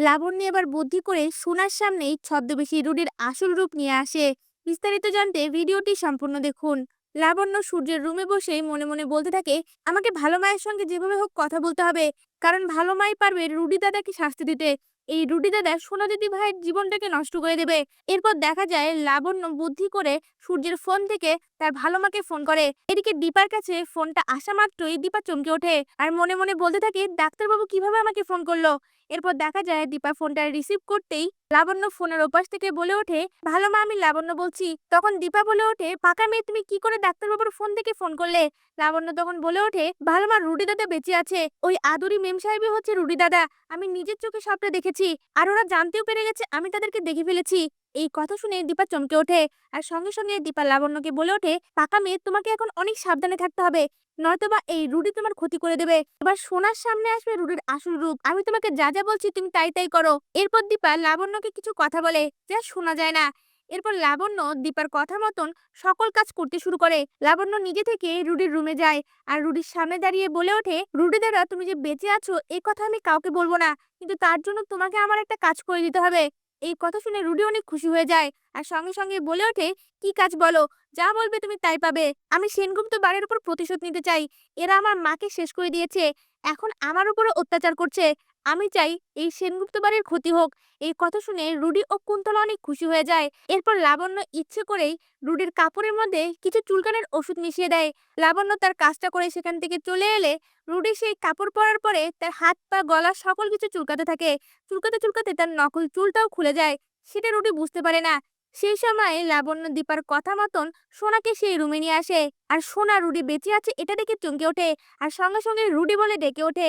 লাবণ্য এবার বুদ্ধি করে সোনার সামনেই ছদ্মবেশী রুডির আসল রূপ নিয়ে আসে। বিস্তারিত জানতে ভিডিওটি সম্পূর্ণ দেখুন। লাবণ্য সূর্যের রুমে বসেই মনে মনে বলতে থাকে, আমাকে ভালো মায়ের সঙ্গে যেভাবে হোক কথা বলতে হবে। কারণ ভালো মাই পারবে রুডি দাদাকে শাস্তি দিতে। এই রুডি দাদা সোনা দিদি ভাইয়ের জীবনটাকে নষ্ট করে দেবে। এরপর দেখা যায় লাবণ্য বুদ্ধি করে সূর্যের ফোন থেকে তার ভালো মাকে ফোন করে। এদিকে দীপার কাছে ফোনটা আসা মাত্রই দীপা চমকে ওঠে আর মনে মনে বলতে থাকে, ডাক্তারবাবু কীভাবে আমাকে ফোন করল? এরপর দেখা যায় দীপা ফোনটা রিসিভ করতেই লাবণ্য ফোনের ওপাশ থেকে বলে ওঠে, ভালো মা, আমি লাবণ্য বলছি। তখন দীপা বলে ওঠে, পাকা মেয়ে, তুমি কি করে ডাক্তারবাবুর ফোন থেকে ফোন করলে? লাবণ্য তখন বলে ওঠে, ভালো মা রুডি দাদা বেঁচে আছে। ওই আদুরি মেম সাহেবই হচ্ছে রুডি দাদা। আমি নিজের চোখে সবটা দেখেছি। আর ওরা জানতেও পেরে গেছে, আমি তাদেরকে দেখে ফেলেছি। এই কথা শুনে দীপা চমকে ওঠে, আর সঙ্গে সঙ্গে দীপা লাবণ্যকে বলে ওঠে, পাকা মেয়ে, তোমাকে এখন অনেক সাবধানে থাকতে হবে। নয়তোবা এই রুডি তোমার ক্ষতি করে দেবে। এবার সোনার সামনে আসবে রুডির আসল রূপ। আমি তোমাকে যা যা বলছি তুমি তাই তাই করো। এরপর দীপা লাবণ্যকে কিছু কথা বলে, যা শোনা যায় না। এরপর লাবণ্য দীপার কথা মতন সকল কাজ করতে শুরু করে। লাবণ্য নিজে থেকে রুডির রুমে যায় আর রুডির সামনে দাঁড়িয়ে বলে ওঠে, রুডি দ্বারা তুমি যে বেঁচে আছো এই কথা আমি কাউকে বলব না। কিন্তু তার জন্য তোমাকে আমার একটা কাজ করে দিতে হবে। এই কথা শুনে রুডি অনেক খুশি হয়ে যায় আর সঙ্গে সঙ্গে বলে ওঠে, কি কাজ বলো? যা বলবে তুমি তাই পাবে। আমি সেনগুপ্ত বাড়ির উপর প্রতিশোধ নিতে চাই। এরা আমার মাকে শেষ করে দিয়েছে। এখন আমার উপরে অত্যাচার করছে। আমি চাই এই সেনগুপ্ত বাড়ির ক্ষতি হোক। এই কথা শুনে রুডি ও কুন্তলা অনেক খুশি হয়ে যায়। এরপর লাবণ্য ইচ্ছে করেই রুডির কাপড়ের মধ্যে কিছু চুলকানের ওষুধ মিশিয়ে দেয়। লাবণ্য তার কাজটা করে সেখান থেকে চলে এলে রুডি সেই কাপড় পরার পরে তার হাত পা, গলা সকল কিছু চুলকাতে থাকে। চুলকাতে চুলকাতে তার নকল চুলটাও খুলে যায়। সেটা রুডি বুঝতে পারে না। সেই সময় লাবণ্য দীপার কথা মতন সোনাকে সেই রুমে নিয়ে আসে। আর সোনা রুডি বেঁচে আছে এটা দেখে চমকে ওঠে। আর সঙ্গে সঙ্গে রুডি বলে ডেকে ওঠে